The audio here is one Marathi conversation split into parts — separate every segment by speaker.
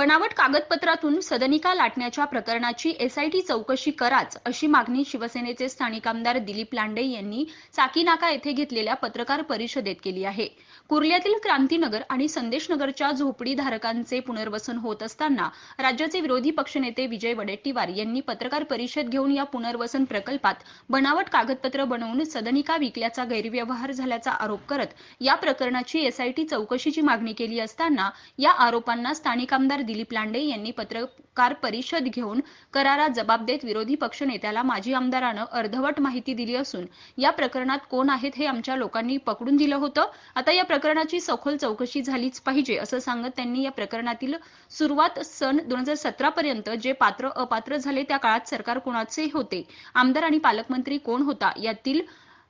Speaker 1: बनावट कागदपत्रातून सदनिका लाटण्याच्या प्रकरणाची एसआयटी चौकशी कराच अशी मागणी शिवसेनेचे स्थानिक आमदार दिलीप लांडे यांनी चाकीनाका येथे घेतलेल्या पत्रकार परिषदेत केली आहे. कुर्ल्यातील क्रांतीनगर आणि संदेशनगरच्या झोपडीधारकांचे पुनर्वसन होत असताना राज्याचे विरोधी पक्षनेते विजय वडेट्टीवार यांनी पत्रकार परिषद घेऊन या पुनर्वसन प्रकल्पात बनावट कागदपत्र बनवून सदनिका विकल्याचा गैरव्यवहार झाल्याचा आरोप करत या प्रकरणाची एसआयटी चौकशीची मागणी केली असताना या आरोपांना स्थानिक आमदार दिलीप लांडे यांनी पत्रकार परिषद घेऊन करारा जबाब देत विरोधी पक्षनेत्याला माजी आमदारानं अर्धवट माहिती दिली असून या प्रकरणात कोण आहेत हे आमच्या लोकांनी पकडून दिलं होतं. आता या प्रकरणाची सखोल चौकशी झालीच पाहिजे असं सांगत त्यांनी या प्रकरणातील सुरुवात सन दोन हजार सतरा पर्यंत जे पात्र अपात्र झाले त्या काळात सरकार कोणाचे होते? आमदार आणि पालकमंत्री कोण होता? यातील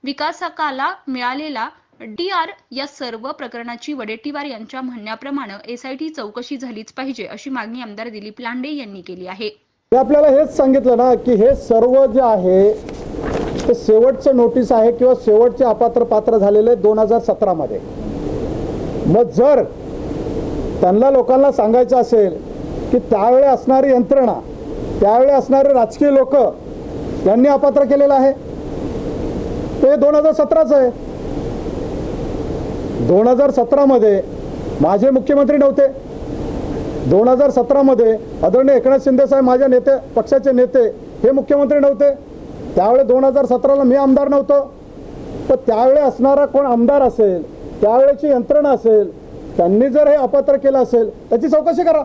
Speaker 1: विकासकाला मिळालेला डी आर या सर्व प्रकरणाची वडेट्टीवार यांच्या म्हणण्याप्रमाणे एसआयटी चौकशी झालीच पाहिजे अशी मागणी आमदार दिलीप लांडे यांनी केली आहे.
Speaker 2: आपल्याला हेच सांगितलं ना की हे सर्व जे आहे ते शेवटचं नोटीस आहे किंवा शेवटचे अपात्र पात्र झालेले दोन हजार सतरामध्ये मग जर त्यांना लोकांना सांगायचं असेल की त्यावेळी असणारी यंत्रणा त्यावेळी असणारे राजकीय लोक यांनी अपात्र केलेलं आहे. ते दोन हजार सतराचं आहे. दोन हजार सतरामध्ये माझे मुख्यमंत्री नव्हते. दोन हजार सतरामध्ये आदरणीय एकनाथ शिंदेसाहेब माझ्या नेते पक्षाचे नेते हे मुख्यमंत्री नव्हते. त्यावेळे दोन हजार सतराला मी आमदार नव्हतो. तर त्यावेळी असणारा कोण आमदार असेल त्यावेळेची यंत्रणा असेल त्यांनी जर हे अपात्र केलं असेल त्याची चौकशी करा.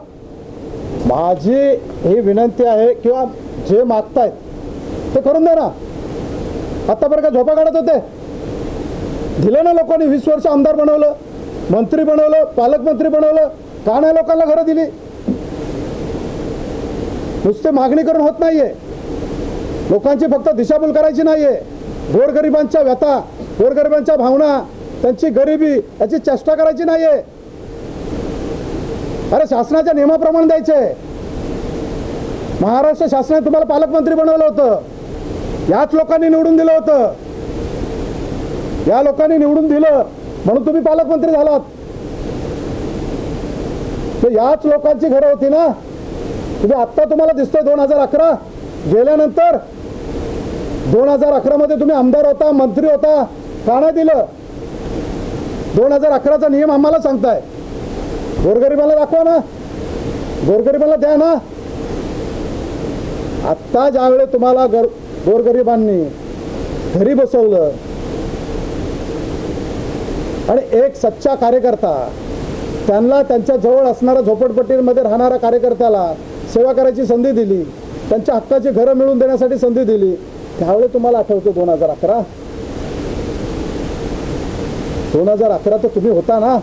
Speaker 2: माझी ही विनंती आहे किंवा जे मागतायत ते करून दे ना आतापर्यंत का झोपा काढत होते? दिलं ना लोकांनी वीस वर्ष आमदार बनवलं मंत्री बनवलं पालकमंत्री बनवलं का नाही लोकांना घरं दिली. नुसते मागणी करून होत नाहीये. लोकांची फक्त दिशाभूल करायची नाहीये. गोरगरिबांच्या व्यथा गोरगरिबांच्या भावना त्यांची गरिबी याची चेष्टा करायची नाहीये. अरे शासनाच्या नियमाप्रमाणे द्यायचे. महाराष्ट्र शासनाने तुम्हाला पालकमंत्री बनवलं होतं. याच लोकांनी निवडून दिलं होतं. या लोकांनी निवडून दिलं म्हणून तुम्ही पालकमंत्री झालात. तर याच लोकांची घरं होती ना? तुम्ही आत्ता तुम्हाला दिसतोय दोन हजार अकरा. गेल्यानंतर दोन हजार अकरा मध्ये तुम्ही आमदार होता मंत्री होता. का नाही दिलं? दोन हजार अकराचा नियम आम्हाला सांगताय. गोरगरिबाला दाखवा ना. गोरगरिबाला द्या ना. आत्ता ज्यावेळेस तुम्हाला गर गोरगरिबांनी घरी बसवलं आणि एक सच्चा कार्यकर्ता त्यांना त्यांच्या जवळ असणाऱ्या झोपडपट्टीमध्ये राहणाऱ्या कार्यकर्त्याला सेवा करायची संधी दिली त्यांच्या हक्काची घरं मिळवून देण्यासाठी संधी दिली त्यावेळी तुम्हाला आठवतो दोन हजार अकरा. दोन हजार अकरा तर तुम्ही होता ना?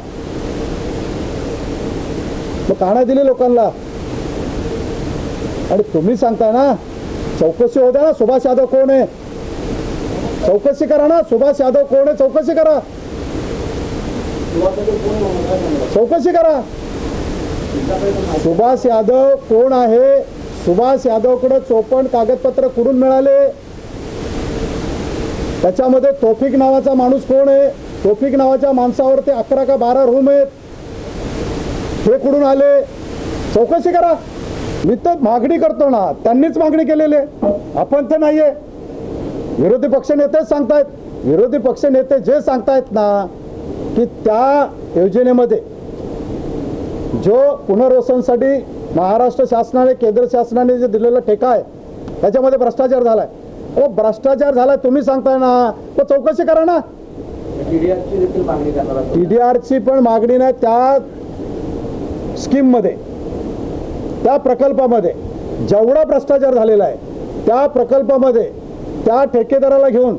Speaker 2: मग काना दिली लोकांना. आणि तुम्ही सांगताय ना चौकशी होत्या ना सुभाष यादव कोण आहे? चौकशी करा ना सुभाष यादव कोण आहे? चौकशी करा. चौकशी करा. सुभाष यादव कोण आहे? सुभाष यादवकडे चोपण कागदपत्र कुठून मिळाले? त्याच्यामध्ये तोफिक नावाचा माणूस कोण आहे? तोफिक नावाच्या माणसावर ते अकरा का बारा रूम आहेत. हे कुठून आले? चौकशी करा. मी तर मागणी करतो ना त्यांनीच मागणी केलेली आहे. आपण तर नाहीये. विरोधी पक्ष नेतेच सांगतायत. विरोधी पक्ष नेते जे सांगतायत ना की त्या योजनेमध्ये जो पुनर्वसनसाठी महाराष्ट्र शासनाने केंद्र शासनाने जे दिलेला ठेका आहे त्याच्यामध्ये भ्रष्टाचार झालाय. ओ भ्रष्टाचार झालाय तुम्ही सांगताय ना. तर चौकशी करा ना.
Speaker 3: टीडीआरची
Speaker 2: पण मागणी नाही. त्या स्कीममध्ये त्या प्रकल्पामध्ये जेवढा भ्रष्टाचार झालेला आहे त्या प्रकल्पामध्ये त्या ठेकेदाराला घेऊन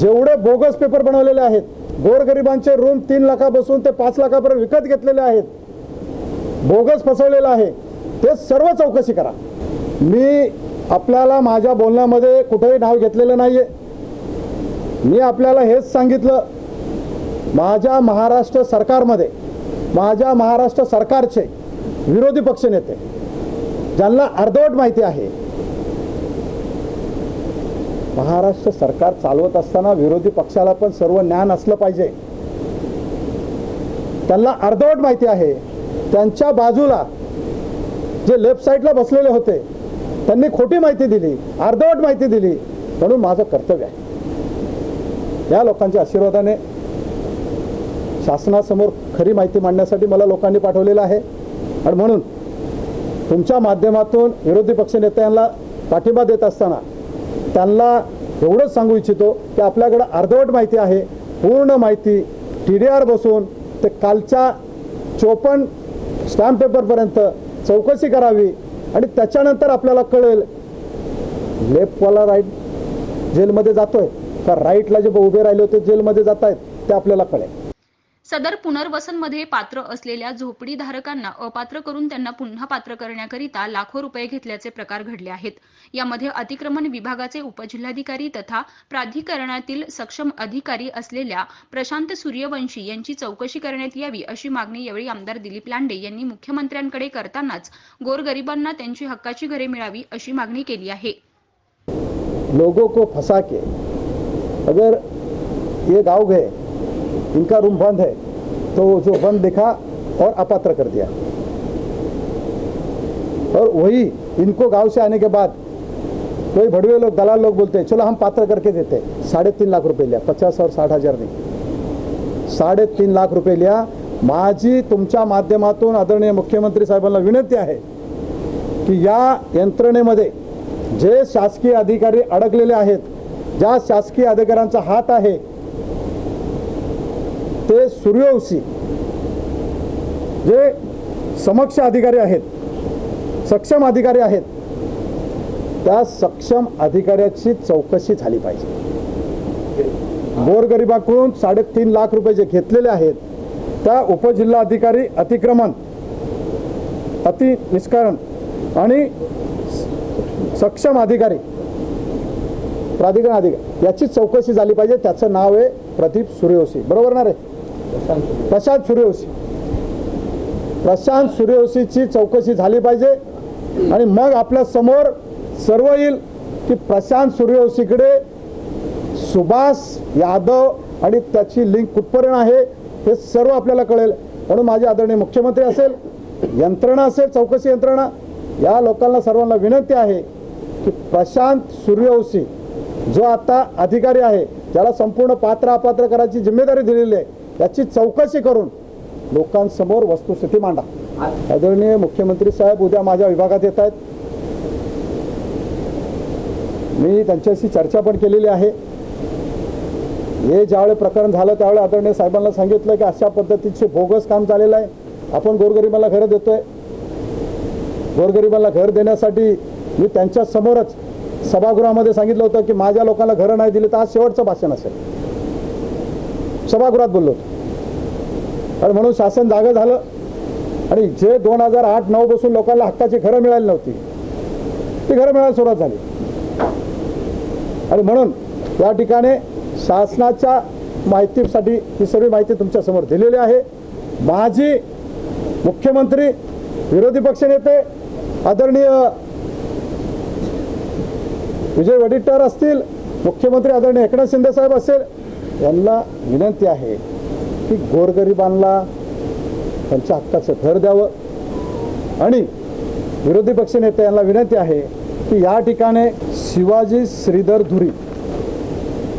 Speaker 2: जेवढे बोगस पेपर बनवलेले आहेत गोरगरिबांचे रूम तीन लाखापासून ते पाच लाखापर्यंत विकत घेतलेले आहेत. बोगस फसवलेलं आहे. ते सर्व चौकशी करा. मी आपल्याला माझ्या बोलण्यामध्ये कुठेही नाव घेतलेलं नाहीये. मी आपल्याला हेच सांगितलं. माझ्या महाराष्ट्र सरकारमध्ये माझ्या महाराष्ट्र सरकारचे विरोधी पक्षनेते ज्यांना अर्धवट माहिती आहे महाराष्ट्र सरकार चालवत असताना विरोधी पक्षाला पण सर्व ज्ञान असलं पाहिजे. त्यांना अर्धवट माहिती आहे. त्यांच्या बाजूला जे लेफ्ट साईडला बसलेले होते त्यांनी खोटी माहिती दिली अर्धवट माहिती दिली. म्हणून माझं कर्तव्य आहे. या लोकांच्या आशीर्वादाने शासनासमोर खरी माहिती मांडण्यासाठी मला लोकांनी पाठवलेलं आहे. आणि म्हणून तुमच्या माध्यमातून विरोधी पक्षनेत्यांना पाठिंबा देत असताना त्यांना एवढंच सांगू इच्छितो की आपल्याकडं अर्धवट माहिती आहे पूर्ण माहिती टी डी आर बसून ते कालच्या चोपन्न स्टॅम्प पेपरपर्यंत चौकशी करावी आणि त्याच्यानंतर आपल्याला कळेल लेफ्टवाला राईट जेलमध्ये जातोय. का राईटला जे उभे राहिले होते जेलमध्ये जात आहेत ते आपल्याला कळेल.
Speaker 1: सदर पुनर्वसनमध्ये पात्र असलेल्या झोपडीधारकांना अपात्र करून त्यांना पुन्हा पात्र करण्याकरिता लाखो रुपये घेतल्याचे प्रकार घडले आहेत. यामध्ये अतिक्रमण विभागाचे उपजिल्हाधिकारी तथा प्राधिकरणातील सक्षम अधिकारी असलेल्या प्रशांत सूर्यवंशी यांची चौकशी करण्यात यावी अशी मागणी यावेळी आमदार दिलीप लांडे यांनी मुख्यमंत्र्यांकडे करतानाच गोरगरिबांना त्यांची हक्काची घरे मिळावी अशी मागणी केली आहे.
Speaker 2: लोगों को फंसा के अगर ये गांव गए इनका रूम बंद है तो जो बंद देखा और अपात्र कर दिया। और वही इनको गांव से आने के बाद कोई भड़वे लोग दलाल लोग बोलते हैं चलो हम पात्र करके देते साढ़े तीन लाख रुपये लिया पचास और साठ हजार नहीं। साडे तीन लाख रुपये लिया। माझी तुमच्या माध्यमातून आदरणीय मुख्यमंत्री साहेबांना विनंती आहे की या यंत्रणेमध्ये जे शासकीय अधिकारी अडकलेले आहेत ज्या शासकीय अधिकाऱ्यांचा हात आहे ते सूर्यवंशी जे समक्ष अधिकारी आहेत सक्षम अधिकारी आहेत त्या सक्षम अधिकाऱ्याची चौकशी झाली पाहिजे. गोरगरिबाकडून साडेतीन लाख रुपये जे घेतलेले आहेत त्या उपजिल्हाधिकारी अतिक्रमण अति निष्कारण आणि सक्षम अधिकारी प्राधिकरण अधिकारी याची चौकशी झाली पाहिजे. त्याचं नाव आहे प्रदीप सूर्यवंशी. बरोबर ना रे? प्रशांत सूर्यवंशी. प्रशांत सूर्यवंशीची चौकशी झाली पाहिजे आणि मग आपल्यासमोर सर्व येईल की प्रशांत सूर्यवंशीकडे सुभाष यादव आणि त्याची लिंक कुठपर्यंत आहे हे सर्व आपल्याला कळेल. म्हणून माझे आदरणीय मुख्यमंत्री असेल यंत्रणा असेल चौकशी यंत्रणा या लोकांना सर्वांना विनंती आहे की प्रशांत सूर्यवंशी जो आता अधिकारी आहे ज्याला संपूर्ण पात्र अपात्र करायची जिम्मेदारी दिलेली आहे याची चौकशी करून लोकांसमोर वस्तुस्थिती मांडा. आदरणीय मुख्यमंत्री साहेब उद्या माझ्या विभागात येत आहेत. मी त्यांच्याशी चर्चा पण केलेली आहे. हे ज्यावेळी प्रकरण झालं त्यावेळी आदरणीय साहेबांना सांगितलं की अशा पद्धतीचे बोगस काम झालेलं आहे. आपण गोरगरिबाला घरं देतोय. गोरगरिबाला घर देण्यासाठी मी त्यांच्यासमोरच सभागृहामध्ये सांगितलं होतं की माझ्या लोकांना घरं नाही दिली तर आज शेवटचं भाषण असेल. सभागृहात बोललो. आणि म्हणून शासन जागं झालं. आणि जे दोन हजार आठ नऊ पासून लोकांना हक्काची घरं मिळाली नव्हती. ती घरं मिळायला सुरुवात झाली. आणि म्हणून या ठिकाणी शासनाच्या माहितीसाठी ही सर्व माहिती तुमच्यासमोर दिलेली आहे. माझी मुख्यमंत्री विरोधी पक्षनेते आदरणीय विजय वडेट्टीवार असतील मुख्यमंत्री आदरणीय एकनाथ शिंदे साहेब असेल यांना विनंती आहे की गोरगरिबांना त्यांच्या हक्काचं घर द्यावं. आणि विरोधी पक्षनेते यांना विनंती आहे की या ठिकाणी शिवाजी श्रीधर धुरी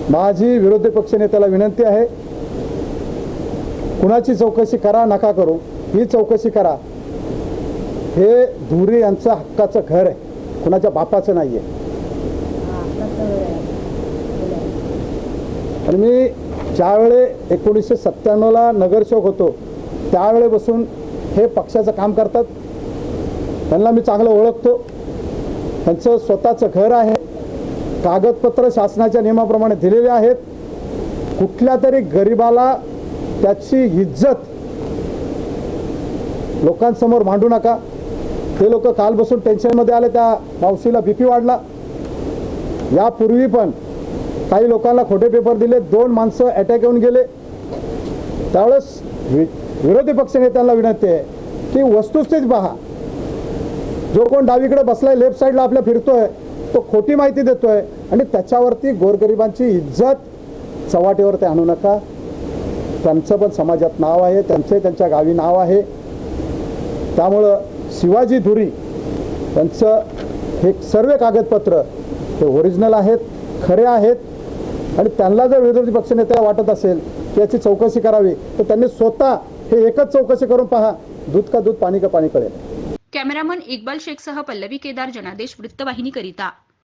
Speaker 2: माझी विरोधी पक्षनेत्याला विनंती आहे कुणाची चौकशी करा नका करू. ही चौकशी करा. हे धुरी यांचं हक्काचं घर आहे. कुणाच्या बापाचं नाही आहे आणि मी ज्यावेळे एकोणीसशे सत्त्याण्णवला नगरसेवक होतो त्यावेळेपासून हे पक्षाचं काम करतात. त्यांना मी चांगलं ओळखतो. त्यांचं स्वतःचं घर आहे. कागदपत्र शासनाच्या नियमाप्रमाणे दिलेले आहेत. कुठल्या तरी गरिबाला त्याची इज्जत लोकांसमोर मांडू नका. ते लोक काल बसून टेन्शनमध्ये आले त्या मावशीला बीपी वाढला. यापूर्वी पण काही लोकांना खोटे पेपर दिले दोन माणसं अटॅक येऊन गेले. त्यावेळेस वि विरोधी पक्षनेत्यांना विनंती आहे की वस्तुस्थिती पहा. जो कोण डावीकडे बसलाय लेफ्ट साईडला आपल्या फिरतोय तो खोटी माहिती देतोय आणि त्याच्यावरती गोरगरिबांची इज्जत चव्हाटीवरती आणू नका. त्यांचं पण समाजात नाव आहे त्यांचे त्यांच्या गावी नाव आहे. त्यामुळं शिवाजी धुरी यांचं हे सर्व कागदपत्र हे ओरिजिनल आहेत खरे आहेत. आणि त्यांना जर विरोधी पक्षनेत्याला वाटत असेल की याची चौकशी करावी तर त्यांनी स्वतः हे एकच चौकशी करून पहा दूध का दूध पाणी का पाणी कळेल.
Speaker 1: कॅमेरामन इक्बाल शेखसह पल्लवी केदार जनादेश वृत्तवाहिनी करिता